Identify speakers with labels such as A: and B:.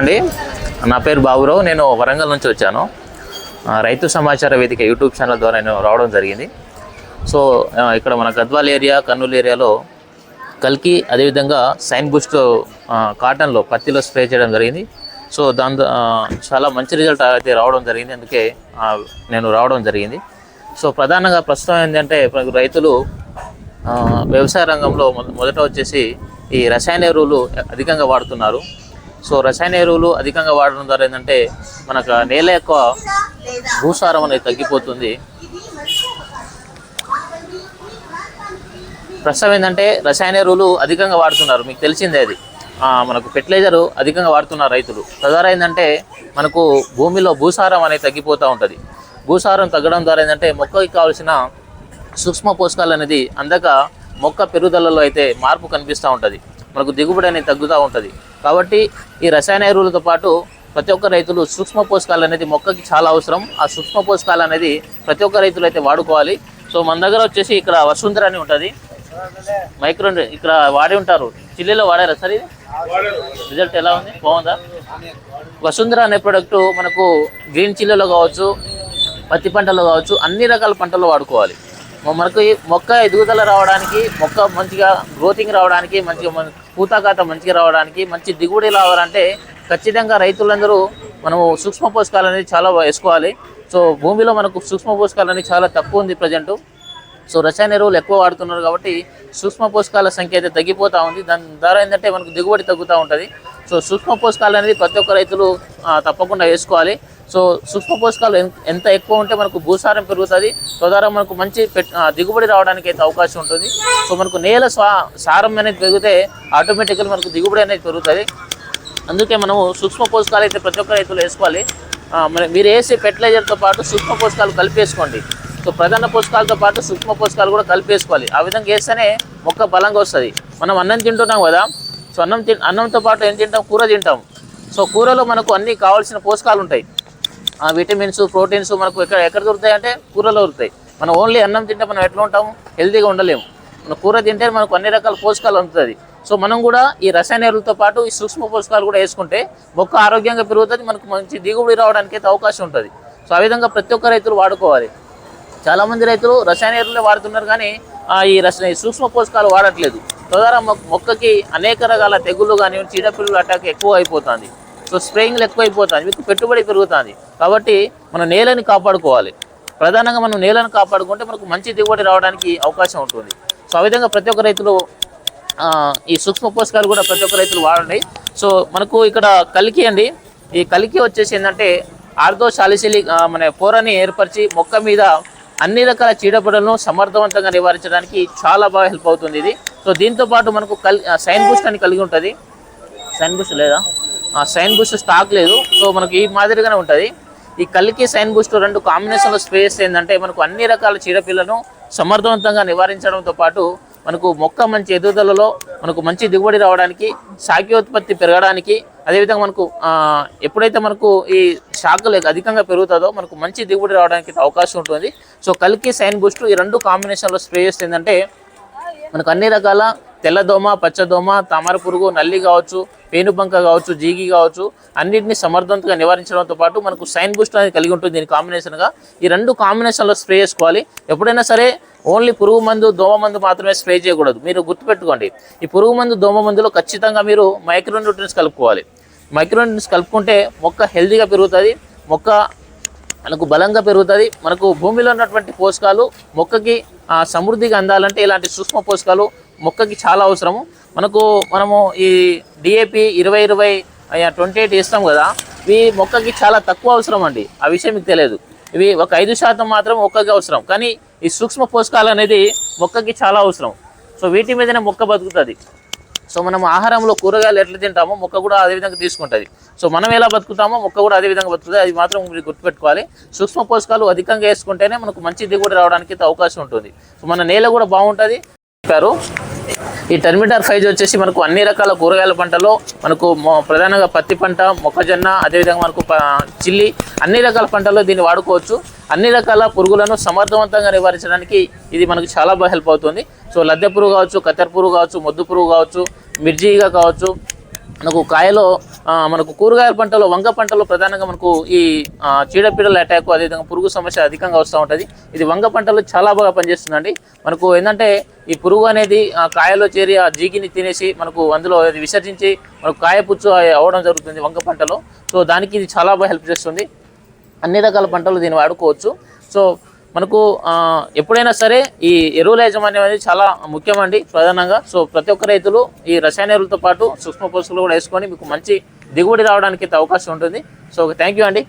A: అండి నా పేరు బాబురావు నేను వరంగల్ నుంచి వచ్చాను. రైతు సమాచార వేదిక యూట్యూబ్ ఛానల్ ద్వారా నేను రావడం జరిగింది. సో ఇక్కడ మన గద్వాల్ ఏరియా కర్నూలు ఏరియాలో కల్కి అదేవిధంగా సైన్ బూస్ట్ కాటన్లో పత్తిలో స్ప్రే చేయడం జరిగింది. సో దాని చాలా మంచి రిజల్ట్ అయితే రావడం జరిగింది. అందుకే నేను రావడం జరిగింది. సో ప్రధానంగా ప్రస్తుతం ఏంటంటే ఇప్పుడు రైతులు వ్యవసాయ రంగంలో మొద- మొదట వచ్చేసి ఈ రసాయన ఎరువులు అధికంగా వాడుతున్నారు. సో రసాయన ఎరువులు అధికంగా వాడడం ద్వారా ఏంటంటే మనకు నేల యొక్క భూసారం అనేది తగ్గిపోతుంది. ప్రస్తుతం ఏంటంటే రసాయన ఎరువులు అధికంగా వాడుతున్నారు. మీకు తెలిసిందే అది. మనకు ఫెర్టిలైజర్ అధికంగా వాడుతున్నారు రైతులు. తద్వారా ఏంటంటే మనకు భూమిలో భూసారం అనేది తగ్గిపోతూ ఉంటుంది. భూసారం తగ్గడం ద్వారా ఏంటంటే మొక్కకి కావాల్సిన సూక్ష్మ పోషకాలు అనేది అందక మొక్క పెరుగుదలలో అయితే మార్పు కనిపిస్తూ ఉంటుంది. మనకు దిగుబడి అనేది తగ్గుతూ ఉంటుంది. కాబట్టి ఈ రసాయన ఎరువులతో పాటు ప్రతి ఒక్క రైతులు సూక్ష్మ పోషకాలు అనేది మొక్కకి చాలా అవసరం. ఆ సూక్ష్మ పోషకాలు అనేది ప్రతి ఒక్క రైతులు అయితే వాడుకోవాలి. సో మన దగ్గర వచ్చేసి ఇక్కడ వసుంధర అని ఉంటుంది. మైక్రో ఇక్కడ వాడి ఉంటారు. చిల్లీలో వాడారా సార్ ఇది? రిజల్ట్ ఎలా ఉంది? బాగుందా? వసుంధర అనే ప్రోడక్ట్ మనకు గ్రీన్ చిల్లీలో కావచ్చు పత్తి పంటలో కావచ్చు అన్ని రకాల పంటల్లో వాడుకోవాలి. మనకు మొక్క ఎదుగుదల రావడానికి మొక్క మంచిగా గ్రోతింగ్ రావడానికి మంచిగా మన మంచిగా రావడానికి మంచి దిగుబడి రావాలంటే ఖచ్చితంగా రైతులందరూ మనము సూక్ష్మ పోషకాలు అనేది చాలా వేసుకోవాలి. సో భూమిలో మనకు సూక్ష్మ పోషకాలు అనేది చాలా తక్కువ ఉంది ప్రజెంటు. సో రసాయన ఎరువులు ఎక్కువ వాడుతున్నారు కాబట్టి సూక్ష్మ పోషకాల సంఖ్య అయితే తగ్గిపోతూ ఉంది. దాని ద్వారా ఏంటంటే మనకు దిగుబడి తగ్గుతూ ఉంటుంది. సో సూక్ష్మ పోషకాలు అనేది ప్రతి ఒక్క రైతులు తప్పకుండా వేసుకోవాలి. సో సూక్ష్మ పోషకాలు ఎంత ఎక్కువ ఉంటే మనకు భూసారం పెరుగుతుంది తద్వారా మనకు మంచి పెట్- దిగుబడి రావడానికి అయితే అవకాశం ఉంటుంది. సో మనకు నేల సారం అనేది పెరిగితే ఆటోమేటిక్గా మనకు దిగుబడి అనేది పెరుగుతుంది. అందుకే మనము సూక్ష్మ పోషకాలు అయితే ప్రతి ఒక్క రైతులు వేసుకోవాలి. మరి మీరు వేసే ఫెర్టిలైజర్తో పాటు సూక్ష్మ పోషకాలు కలిపేసుకోండి. సో ప్రధాన పోషకాలతో పాటు సూక్ష్మ పోషకాలు కూడా కలిపేసుకోవాలి. ఆ విధంగా వేస్తేనే మొక్క బలంగా వస్తుంది. మనం అన్నం తింటున్నాం కదా సో అన్నం అన్నంతో పాటు ఏం తింటాం? కూర తింటాం. సో కూరలో మనకు అన్నీ కావాల్సిన పోషకాలు ఉంటాయి. విటమిన్స్ ప్రోటీన్స్ మనకు ఎక్కడ ఎక్కడ దొరుకుతాయి అంటే కూరలో దొరుకుతాయి. మనం ఓన్లీ అన్నం తింటే మనం ఎట్లా ఉంటాము? హెల్తీగా ఉండలేము. మన కూర తింటే మనకు అన్ని రకాల పోషకాలు అందుతుంది సో మనం కూడా ఈ రసాయన ఎరువులతో పాటు ఈ సూక్ష్మ పోషకాలు కూడా వేసుకుంటే మొక్క ఆరోగ్యంగా పెరుగుతుంది మనకు మంచి దిగుబడి రావడానికి అయితే అవకాశం ఉంటుంది. సో ఆ విధంగా ప్రతి ఒక్క రైతులు వాడుకోవాలి. చాలామంది రైతులు రసాయన ఎరువులే వాడుతున్నారు కానీ ఆ, ఈ రస ఈ సూక్ష్మ పోషకాలు వాడట్లేదు. తద్వారా మొక్కకి అనేక రకాల తెగుళ్ళు కానీ చీడపిల్లలు అటాక్ ఎక్కువ అయిపోతుంది. సో స్ప్రేయింగ్లు ఎక్కువ అయిపోతుంది మీకు పెట్టుబడి పెరుగుతుంది. కాబట్టి మన నేలని కాపాడుకోవాలి. ప్రధానంగా మనం నేలను కాపాడుకుంటే మనకు మంచి దిగుబడి రావడానికి అవకాశం ఉంటుంది. సో ఆ విధంగా ప్రతి ఒక్క రైతులు ఈ సూక్ష్మ పోషకాలు కూడా ప్రతి ఒక్క రైతులు వాడండి. సో మనకు ఇక్కడ కలికి అండి. ఈ కలికి వచ్చేసి ఏంటంటే ఆర్థో శాలిశీలి మన పోరని ఏర్పరిచి మొక్క మీద అన్ని రకాల చీడపడలను సమర్థవంతంగా నివారించడానికి చాలా బాగా హెల్ప్ అవుతుంది ఇది. సో దీంతో పాటు మనకు కల్ సైన్ బూస్ట్ అని కలిగి ఉంటుంది. సైన్ బూస్ట్ లేదా? సైన్ బూస్ట్ స్టాక్ లేదు. సో మనకు ఈ మాదిరిగానే ఉంటుంది. ఈ కలికి సైన్ బూస్ట్ రెండు కాంబినేషన్లో స్ప్రేస్ ఏంటంటే మనకు అన్ని రకాల చీడపిల్లను సమర్థవంతంగా నివారించడంతో పాటు మనకు మొక్క మంచి ఎదుగుదలలో మనకు మంచి దిగుబడి రావడానికి శాఖోత్పత్తి పెరగడానికి అదేవిధంగా మనకు ఎప్పుడైతే మనకు ఈ శాఖలు అధికంగా పెరుగుతుందో మనకు మంచి దిగుబడి రావడానికి అవకాశం ఉంటుంది. సో కలికి సైన్ బూస్ట్ ఈ రెండు కాంబినేషన్లో స్ప్రే చేస్తే ఏంటంటే మనకు అన్ని రకాల తెల్లదోమ పచ్చదోమ తామర పురుగు నల్లి కావచ్చు పేనుబంక కావచ్చు జీగి కావచ్చు అన్నింటిని సమర్థవంతంగా నివారించడంతో పాటు మనకు సైన్ బూస్ట్ అనేది కలిగి ఉంటుంది దీని కాంబినేషన్గా ఈ రెండు కాంబినేషన్లో స్ప్రే చేసుకోవాలి. ఎప్పుడైనా సరే ఓన్లీ పురుగు మందు దోమ మందు మాత్రమే స్ప్రే చేయకూడదు. మీరు గుర్తుపెట్టుకోండి. ఈ పురుగు మందు దోమ మందులో ఖచ్చితంగా మీరు మైక్రోన్యూట్రియన్స్ కలుపుకోవాలి. మైక్రోన్యూట్రియన్స్ కలుపుకుంటే మొక్క హెల్తీగా పెరుగుతుంది. మొక్క మనకు బలంగా పెరుగుతుంది. మనకు భూమిలో ఉన్నటువంటి పోషకాలు మొక్కకి సమృద్ధిగా అందాలంటే ఇలాంటి సూక్ష్మ పోషకాలు మొక్కకి చాలా అవసరము. మనకు మనము ఈ డిఏపి ఇరవై ఇరవై ట్వంటీ ఎయిట్ ఇస్తాం కదా ఇవి మొక్కకి చాలా తక్కువ అవసరం అండి. ఆ విషయం మీకు తెలియదు. ఇవి ఒక ఐదు శాతం మాత్రం మొక్కకి అవసరం. కానీ ఈ సూక్ష్మ పోషకాలు అనేది మొక్కకి చాలా అవసరం. సో వీటి మీదనే మొక్క బతుకుతుంది. సో మనం ఆహారంలో కూరగాయలు ఎట్లా తింటామో మొక్క కూడా అదే విధంగా తీసుకుంటుంది. సో మనం ఎలా బతుకుతామో మొక్క కూడా అదే విధంగా బతుకుతుంది. అది మాత్రం మీరు గుర్తుపెట్టుకోవాలి. సూక్ష్మ పోషకాలు అధికంగా వేసుకుంటేనే మనకు మంచి దిగుబడి రావడానికి అవకాశం ఉంటుంది. సో మన నేల కూడా బాగుంటుంది. చెప్పారు. ఈ టర్మిటర్ ఫైజ్ వచ్చేసి మనకు అన్ని రకాల కూరగాయల పంటలో మనకు ప్రధానంగా పత్తి పంట మొక్కజొన్న అదేవిధంగా మనకు చిల్లి అన్ని రకాల పంటల్లో దీన్ని వాడుకోవచ్చు. అన్ని రకాల పురుగులను సమర్థవంతంగా నివారించడానికి ఇది మనకు చాలా బాగా హెల్ప్ అవుతుంది. సో లద్దె పురుగు కావచ్చు కత్తెర పురుగు కావచ్చు మొద్దు పురుగు కావచ్చు మిర్చిగా కావచ్చు మనకు కాయలో మనకు కూరగాయల పంటలో వంగ పంటలో ప్రధానంగా మనకు ఈ చీడపీడల అటాక్ అదేవిధంగా పురుగు సమస్య అధికంగా వస్తూ ఉంటుంది. ఇది వంగ పంటలో చాలా బాగా పనిచేస్తుందండి. మనకు ఏంటంటే ఈ పురుగు అనేది ఆ కాయలో చేరి ఆ జీగిని తినేసి మనకు అందులో అది విసర్జించి మనకు కాయపుచ్చు అవ్వడం జరుగుతుంది వంగ పంటలో. సో దానికి ఇది చాలా బాగా హెల్ప్ చేస్తుంది. అన్ని రకాల పంటలు దీన్ని వాడుకోవచ్చు. సో మనకు ఎప్పుడైనా సరే ఈ ఎరువుల యాజమాన్యం అనేది చాలా ముఖ్యమండి ప్రధానంగా. సో ప్రతి ఒక్క రైతులు ఈ రసాయన ఎరువులతో పాటు సూక్ష్మ పోషకులు కూడా వేసుకొని మీకు మంచి దిగుబడి రావడానికి అయితే అవకాశం ఉంటుంది. సో థ్యాంక్ యూ అండి.